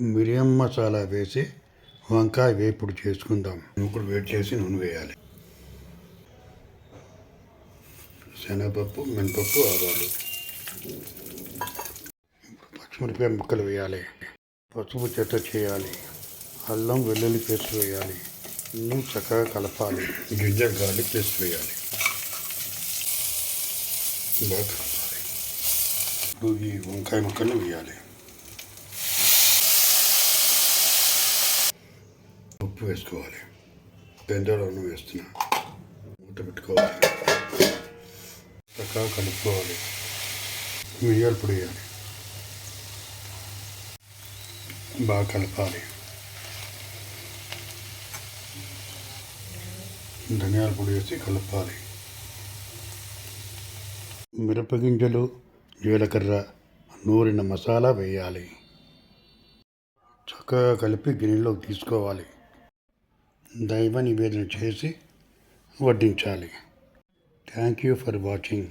మిరియం మసాలా వేసి వంకాయ వేపుడు చేసుకుందాం. నూకుడు వేడి చేసి నూనె వేయాలి. శనగపప్పు మినపప్పు ఆవాలు. పచ్చిమిరపకాయ ముక్కలు వేయాలి. పసుపు చెత్త చేయాలి. అల్లం వెల్లుల్లి పేస్ట్ వేయాలి. అన్నీ చక్కగా కలపాలి. గింజర్ గార్లిక్ పేస్ట్ వేయాలి. బాగా కలపాలి. ఈ వంకాయ ముక్కలు వేయాలి. ఉప్పు వేసుకోవాలి పెందలను వేస్తున్నా మూత పెట్టుకోవాలి చక్కగా కలుపుకోవాలి మిరియాల పొడి వేయాలి బాగా కలపాలి ధనియాల పొడి వేసి కలపాలి మిరపగింజలు జీలకర్ర నూరిన మసాలా వేయాలి చక్కగా కలిపి గిన్నెలోకి తీసుకోవాలి దైవ నివేదన చేసి వడ్డించాలి. Thank you for watching